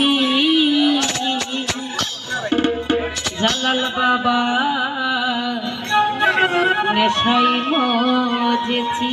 মজেছি জালাল বাবা নেশাই মজেছি।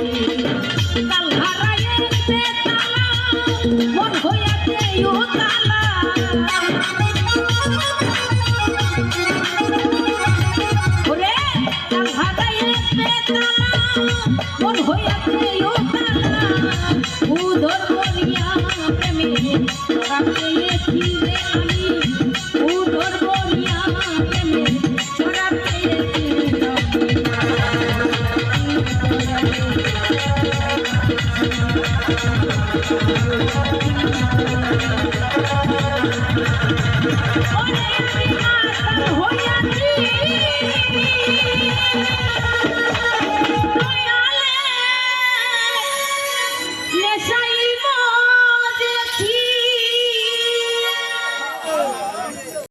প্রেমে